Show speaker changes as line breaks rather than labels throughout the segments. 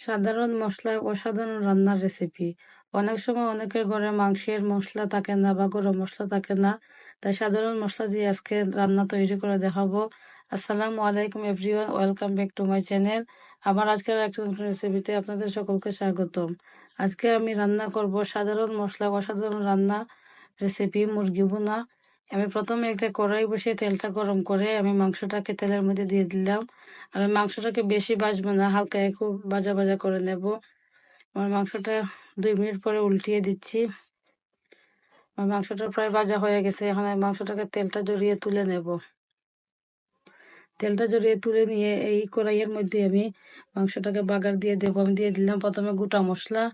সাধারণ মশলায় অসাধারণ রান্নার রেসিপি অনেক সময় অনেকের ঘরে মাংসের মশলা থাকে না বা গরম মশলা থাকে না, তাই সাধারণ মশলা দিয়ে আজকে রান্না তৈরি করে দেখাবো। আসসালামু আলাইকুম everyone, welcome back to my channel. আমার আজকের একটা রেসিপিতে আপনাদের সকলকে স্বাগতম। আজকে আমি রান্না করব সাধারণ মশলা, অসাধারণ রান্না রেসিপি মুরগি বোনা আমি প্রথমে একটা কড়াই বসিয়ে তেলটা গরম করে আমি মাংসটাকে তেলের মধ্যে দিয়ে দিলাম। আমি মাংসটাকে বেশি বাজবো না, হালকা একটু ভাজা ভাজা করে নেব। আমার মাংসটা দুই মিনিট পরে উল্টিয়ে দিচ্ছি। আমার মাংসটা প্রায় ভাজা হয়ে গেছে, এখন আমি মাংসটাকে তেলটা জড়িয়ে তুলে নেব। তেলটা জড়িয়ে তুলে নিয়ে এই কড়াইয়ের মধ্যে আমি মাংসটাকে বাগার দিয়ে দেবো। আমি দিয়ে দিলাম প্রথমে গোটা মশলা।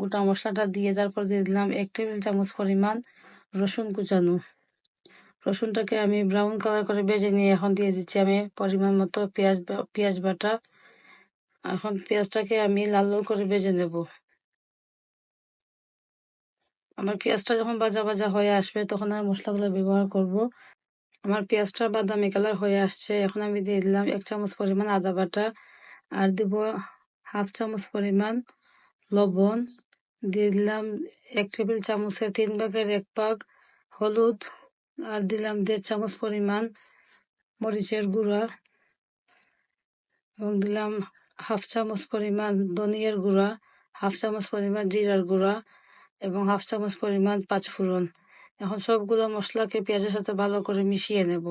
গোটা মশলাটা দিয়ে তারপর দিয়ে দিলাম এক টেবিল চামচ পরিমাণ রসুন কুচানো। রসুনটাকে আমি ব্রাউন কালার করে বেজে নিয়ে এখন দিয়ে দিচ্ছি। আমি পরিমাণ মতো পেঁয়াজ পেঁয়াজ বাটা। এখন পেঁয়াজটাকে আমি লাল লাল করে বেজে নেব। আমার পেঁয়াজটা যখন ভাজা ভাজা হয়ে আসবে তখন আমি মশলাগুলো ব্যবহার করব। আমার পেঁয়াজটা বাদামি কালার হয়ে আসছে। এখন আমি দিয়ে দিলাম এক চামচ পরিমাণ আদা বাটা আর দিব হাফ চামচ পরিমাণ লবণ। দিয়ে দিলাম এক টেবিল চামচের তিন ভাগের এক ভাগ হলুদ আর দিলাম দেড় চামচ পরিমাণ মরিচের গুঁড়া এবং দিলাম হাফ চামচ পরিমাণ ধনিয়ার গুঁড়া, হাফ চামচ পরিমাণ জিরার গুঁড়া এবং হাফ চামচ পরিমাণ পাঁচফোড়ন এখন সবগুলো মশলাকে পেঁয়াজের সাথে ভালো করে মিশিয়ে নেব।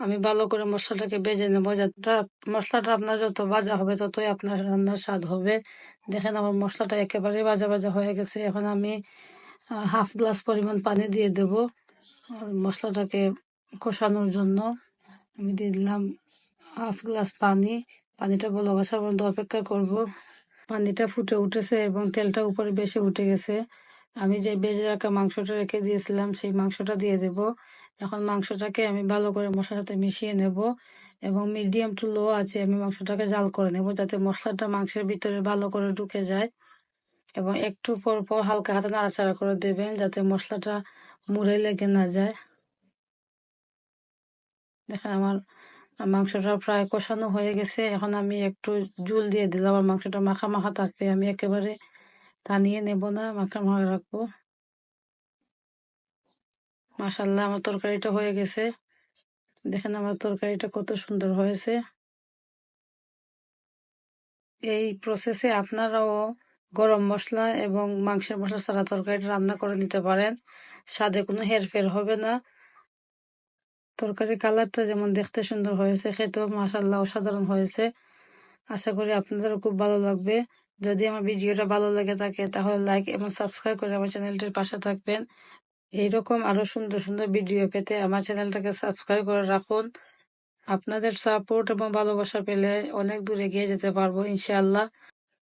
আমি ভালো করে মশলাটাকে বেজে নেব যাতে মশলাটা আপনার যত ভাজা হবে ততই আপনার রান্নার স্বাদ হবে। দেখেন আমার মশলাটা একেবারে ভাজা ভাজা হয়ে গেছে। এখন আমি হাফ গ্লাস পরিমাণ পানি দিয়ে দেব। মশলাটাকে কষানোর জন্য আমি দিয়ে দিলাম হাফ গ্লাস পানি। পানিটা বলো গাছা পর্যন্ত অপেক্ষা করব। পানিটা ফুটে উঠেছে এবং তেলটা উপরে বেশি উঠে গেছে। আমি যে বেজে রাখা মাংসটা রেখে দিয়েছিলাম, সেই মাংসটা দিয়ে দেব। এখন মাংসটাকে আমি ভালো করে মশলার সাথে মিশিয়ে নেব এবং মিডিয়াম টু লো আছে আমি মাংসটাকে জাল করে নেব যাতে মশলাটা মাংসের ভিতরে ভালো করে ঢুকে যায়। এবং একটু পর পর হালকা হাতে নাড়াচাড়া করে দেবেন যাতে মশলাটা মুড়ে লেগে না যায়। দেখেন আমার মাংসটা প্রায় কষানো হয়ে গেছে। এখন আমি একটু জুল দিয়ে দিলাম আমার মাংসটা মাখা মাখা থাকবে। আমি একেবারে টানিয়ে নেব না, মাখা মাখা রাখব। মাসাল্লাহ আমার তরকারিটা হয়ে গেছে। দেখেন আমার তরকারিটা কত সুন্দর হয়েছে। এই প্রসেসে আপনারাও গরম মশলা এবং মাংসের মশলা ছাড়া তরকারিটা রান্না করে নিতে পারেন। স্বাদে কোনো হেরফের হবে না। তরকারি কালারটা যেমন দেখতে সুন্দর হয়েছে, খেতেও মাসাল্লাহ অসাধারণ হয়েছে। আশা করি আপনাদেরও খুব ভালো লাগবে। যদি আমার ভিডিওটা ভালো লেগে থাকে তাহলে লাইক এবং সাবস্ক্রাইব করে আমার চ্যানেলটির পাশে থাকবেন। এইরকম আরও সুন্দর সুন্দর ভিডিও পেতে আমার চ্যানেলটাকে সাবস্ক্রাইব করে রাখুন। আপনাদের সাপোর্ট এবং ভালোবাসা পেলে অনেক দূরে এগিয়ে যেতে পারব ইনশাআল্লাহ।